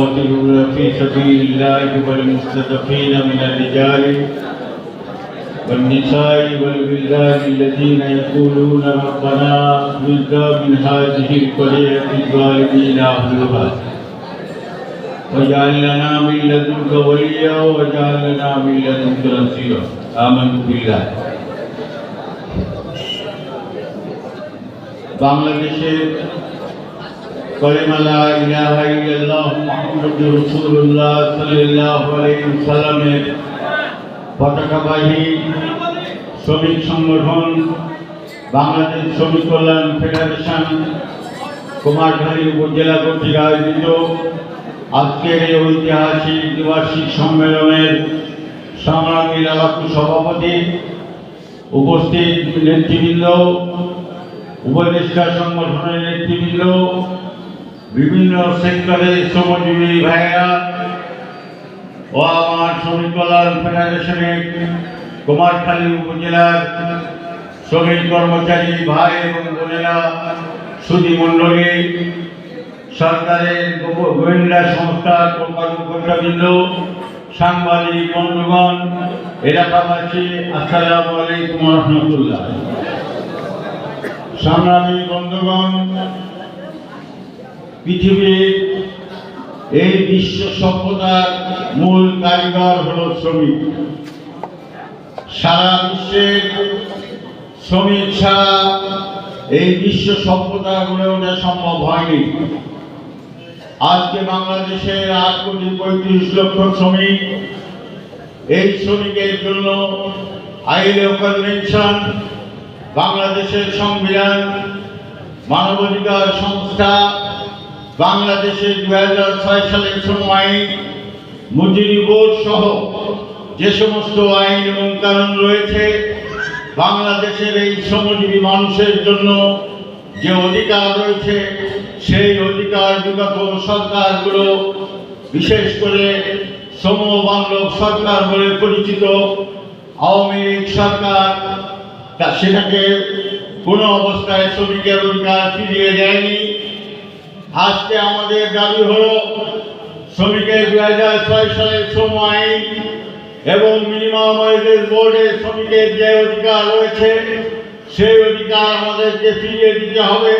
يقاتلون في سبيل الله والمستضعفين من الرجال والنساء والولدان الذين يقولون ربنا اخرجنا من هذه القرية الظالمين أهلها واجعل لنا من لدنك وليا واجعل لنا من لدنك نصيرا آمنت بالله বাংলাদেশের কলেমালা ইলাহা ইল্লাল্লাহ মুহাম্মাদুর রাসূলুল্লাহ সাল্লাল্লাহু আলাইহি সাল্লামের পতাকাবাহী শ্রমিক সংগঠন, বাংলাদেশ শ্রমিক কল্যাণ ফেডারেশন, কুমারখালী উপজেলা কর্তৃক আয়োজিত আজকের এই ঐতিহাসিক দ্বিবার্ষিক সম্মেলনের সংগ্রামী লালাকু সভাপতি উপস্থিত নেতৃবৃন্দ, উপদেষ্টা সংগঠনের নেতৃবৃন্দ বিভিন্ন সেক্টরের শ্রমজীবী ভাইয়েরা ও আমার শ্রমিক কল্যাণ ফেডারেশনের কুমারখালী উপজেলার শ্রমিক কর্মচারী ভাই এবং বোনেরা সুদী মণ্ডলী, সরকারের গোয়েন্দা সংস্থা কর্মকর্তাবৃন্দ সাংবাদিক বন্ধুগণ, এলাকাবাসী, আসসালামু আলাইকুম রহমতুল্লাহ। সংগ্রামী বন্ধুগণ পৃথিবীর এই বিশ্ব সভ্যতার মূল কারিগর হল শ্রমিক। সারা বিশ্বের শ্রমিক ছাড়া এই বিশ্ব সভ্যতা গড়ে ওঠা সম্ভব হয়নি। আজকে বাংলাদেশের আট কোটি পঁয়ত্রিশ লক্ষ শ্রমিক এই শ্রমিকের জন্য আইএলও কনভেনশন, বাংলাদেশের সংবিধান, মানবাধিকার সংস্থা বাংলাদেশের দু ছয় সালের শ্রম আইন মজুরি বোর্ড সহ যে সমস্ত আইন এবং কারণ রয়েছে, বাংলাদেশের এই শ্রমজীবী মানুষের জন্য যে অধিকার রয়েছে, সেই অধিকার বিগত সরকারগুলো, বিশেষ করে শ্রম বান্ধব সরকার বলে পরিচিত আওয়ামী লীগ সরকার সেটাকে কোনো অবস্থায় শ্রমিকের অধিকার ফিরিয়ে দেয়নি। আজকে আমাদের দাবি হল শ্রমিকের দুই হাজার ছয় সালের শ্রম আইন এবং মিনিমাম ওয়েজেস বোর্ডে শ্রমিকের যে অধিকার রয়েছে, সেই অধিকার আমাদেরকে ফিরিয়ে দিতে হবে।